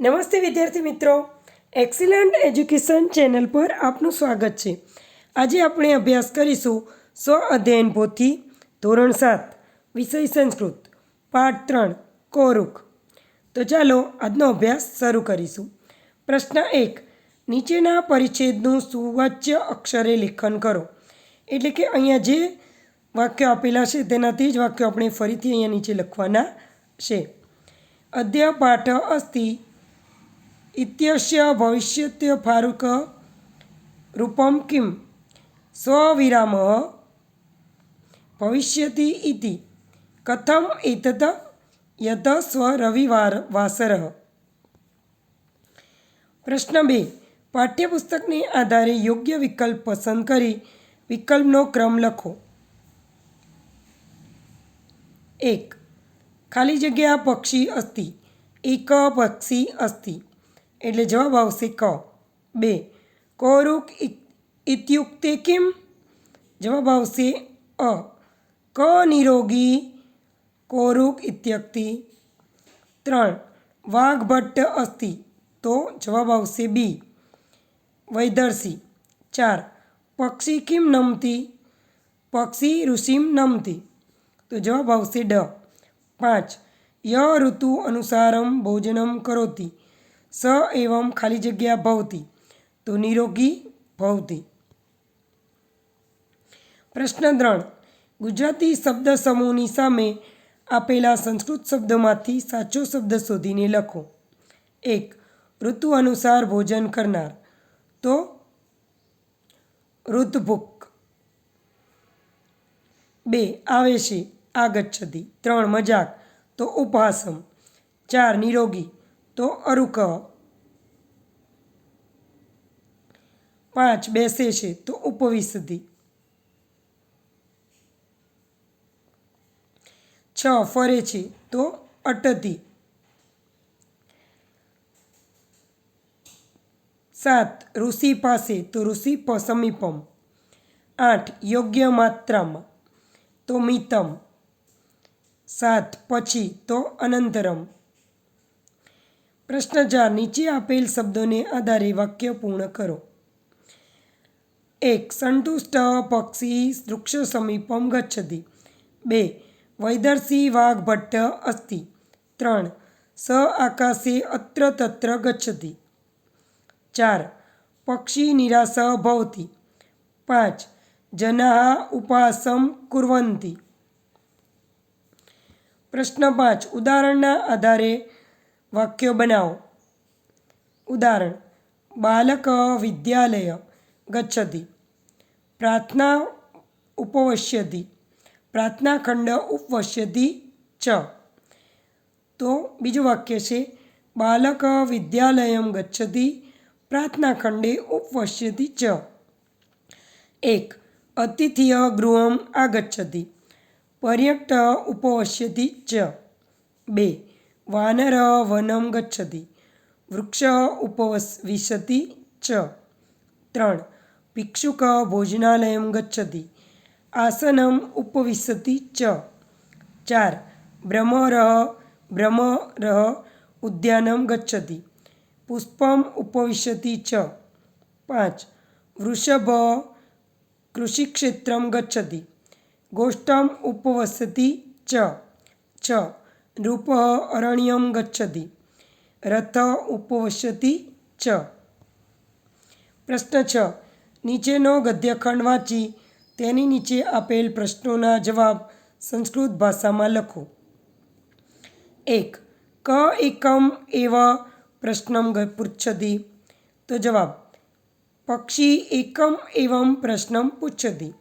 નમસ્તે વિદ્યાર્થી મિત્રો. એક્સિલન્ટ એજ્યુકેશન ચેનલ પર આપનું સ્વાગત છે. આજે આપણે અભ્યાસ કરીશું સ્વ અધ્યયન પોથી ધોરણ સાત, વિષય સંસ્કૃત, પાઠ ત્રણ, કોરુક. તો ચાલો આજનો અભ્યાસ શરૂ કરીશું. પ્રશ્ન એક, નીચેના પરિચ્છેદનું સુવાચ્ય અક્ષરે લેખન કરો. એટલે કે અહીંયા જે વાક્યો આપેલા છે તેનાથી જ વાક્યો આપણે ફરીથી અહીંયા નીચે લખવાના છે. અદ્ય પાઠ અસ્તિ इत्यस्य भविष्यत्य फारुक रूपं किं स्वविरामः भविष्यति इति कथम् एतत् यत स्व रविवार वासरः પ્રશ્ન બે પાઠ્યપુસ્તકને આધારે યોગ્ય વિકલ્પ પસંદ કરી વિકલ્પનો ક્રમ લખો એક ખાલી જગ્યા પક્ષી અસ્તિ એક પક્ષી અસ્તિ એટલે જવાબ આવશે ક. બે. કોરુક ઇત્યુક્તે કેમ? જવાબ આવશે અ. ક નિરોગી, કોરુક ઇત્યક્તિ. ત્રણ. વાઘ ભટ્ટ અસ્તિ તો જવાબ આવશે બી. વૈદર્શી. ચાર. પક્ષી કિમ નમતી? પક્ષી ઋષિમ નમતી. તો જવાબ આવશે ડ. પાંચ. ય ઋતુ અનુસારમ ભોજનમ કરોતી. સ એવમ ખાલી જગ્યા ભવતી, તો નિરોગી ભવતી. પ્રશ્ન ત્રણ. ગુજરાતી શબ્દ સમૂહની સામે આપેલા સંસ્કૃત શબ્દોમાંથી સાચો શબ્દ શોધીને લખો. એક, ઋતુ અનુસાર ભોજન કરનાર, તો ઋતભુક બે, આવે છે આગચ્છતી ત્રણ, મજાક, તો ઉપહાસમ. ચાર, નિરોગી તો અરુક પાંચ બેસે છે તો ઉપવિશતિ છ ફરે છે તો અટતી સાત ઋષિ પાસે તો ઋષિ પ સમીપમ. આઠ યોગ્ય માત્રામાં તો મિતમ. સાત પછી તો અનંતરમ. પ્રશ્ન ચાર નીચે આપેલ શબ્દોને આધારે વાક્ય પૂર્ણ કરો. એક, સંતુષ્ટ પક્ષી વૃક્ષ સમીપમ ગચ્છતી. બે, વૈદર્શી વાઘ ભટ્ટ અસ્તિ. ત્રણ, સ આકાશે અત્ર તત્ર ગચ્છતી. ચાર, પક્ષી નિરાશ ભવતી. પાંચ, જના ઉપાસમ કુર્વંતી. પ્રશ્ન પાંચ, ઉદાહરણના આધારે વાક્યો બનાવો. ઉદાહરણ, બાલક વિદ્યાલય ગચ્છતિ. પ્રાર્થના ઉપવશ્યતિ. પ્રાર્થના ખંડ ઉપવશ્યતિ ચ. તો બીજું વાક્ય છે, બાલક વિદ્યાલય ગચ્છતિ પ્રાર્થના ખંડે ઉપવશ્યતિ ચ. એક, અતિથિય ગૃહમ આગચ્છતિ. પર્યટ ઉપવશ્યતિ ચ. બે વાનર વનમ ગચ્છતિ. વૃક્ષ ઉપવિશતિ ચ. ત્રણ. ભિક્ષુક ભોજનાલયમ ગચ્છતિ. આસનમ ઉપવિશતિ ચ. ચાર. ભ્રમર ભ્રમર ઉદ્યાનમ ગચ્છતિ. પુષ્પમ ઉપવિશતિ ચ. પાંચ. વૃષભ, કૃષિક્ષેત્રમ ગચ્છતિ. ગોષ્ઠમ ઉપવસતિ ચ. છ. નૃપ અરણ્યમ ગચ્છતિ, રથ ઉપવસતિ ચ. પ્રશ્ન છ. નીચેનો ગદ્યખંડ વાંચી તેની નીચે આપેલ પ્રશ્નોના જવાબ સંસ્કૃત ભાષામાં લખો. એક. ક એકમ એવ પ્રશ્નમ ગ- પૃચ્છતિ. તો જવાબ, પક્ષી એકમ એવમ પ્રશ્નમ પૂછતી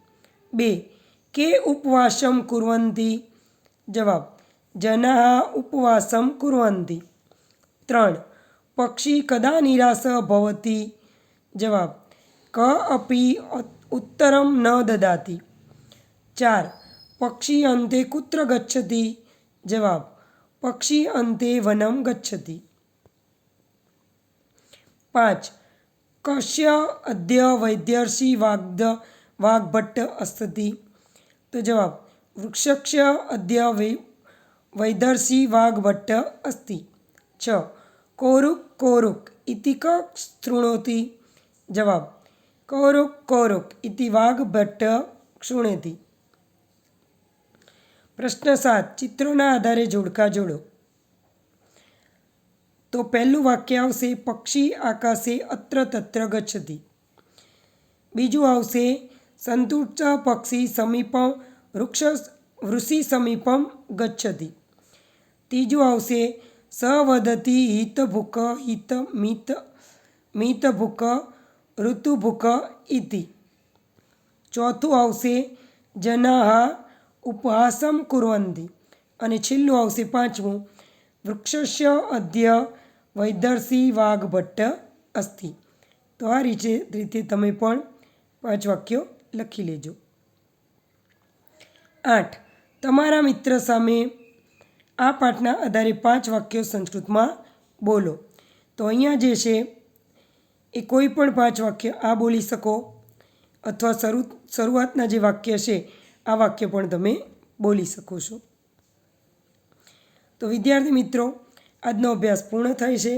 બે. કે ઉપવાસમ કુર્વન્તિ જવાબ જનાः ઉપવાસમ કુર્વન્તિ ત્રણ પક્ષી કદા નિરાશ ભવતિ જવાબ ક અપી ઉત્તરમ ન દદાતિ ચાર પક્ષી અંતે કુત્ર ગચ્છતિ જવાબ પક્ષી અંતે વનમ ગચ્છતિ પાંચ કસ્ય અદ્ય વૈદ્યર્ષિ વાગ્ધ વાઘભટ્ટ અસ્તિ તો જવાબ વૃક્ષસ્ય અદ્ય વૈ વૈદર્ષિ વાઘભટ્ટ અસ્તિ છ કોરુક કોરુક ઇતિ ક શૃણોતિ જવાબ કોરુક કોરુક ઇતિ વાઘભટ્ટ શૃણેતિ પ્રશ્ન સાત ચિત્રોના આધારે જોડકા જોડો તો પહેલું વાક્ય આવશે પક્ષી આકાશે અત્ર તત્ર ગચ્છતી બીજું આવશે સંતુષ્ટ પક્ષી સમીપમ વૃક્ષ વૃષિ સમીપમ ગચ્છતિ ત્રીજું આવશે, સ વદતી હિત ભૂખ હિત મિત મિત ભૂક ઋતુભૂક ઇતિ. ચોથું આવશે, જનાહા ઉપહાસમ કુરવંતી. અને છેલ્લું આવશે, પાંચમું, વૃક્ષસ્ય અધ્ય વૈદર્શી વાઘભટ્ટ અસ્તિ તો આ રીતે રીતે તમે પણ પાંચ વાક્યો લખી લેજો. આઠ, તમારા મિત્ર સામે આ પાઠના આધારે પાંચ વાક્યો સંસ્કૃતમાં બોલો. તો અહીંયા જે છે, એ કોઈ પણ પાંચ વાક્ય આ બોલી શકો અથવા શરૂ, શરૂઆતના જે વાક્ય છે, આ વાક્ય પણ તમે બોલી શકો છો. તો વિદ્યાર્થી મિત્રો, આજનો અભ્યાસ પૂર્ણ થાય છે.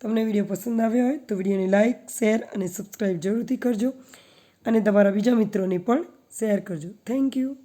તમને વીડિયો પસંદ આવ્યો હોય તો વિડીયોને લાઇક શેર અને સબસ્ક્રાઈબ જરૂરથી કરજો. અને તમારા બીજા મિત્રોને પણ શેર કરજો. Thank you.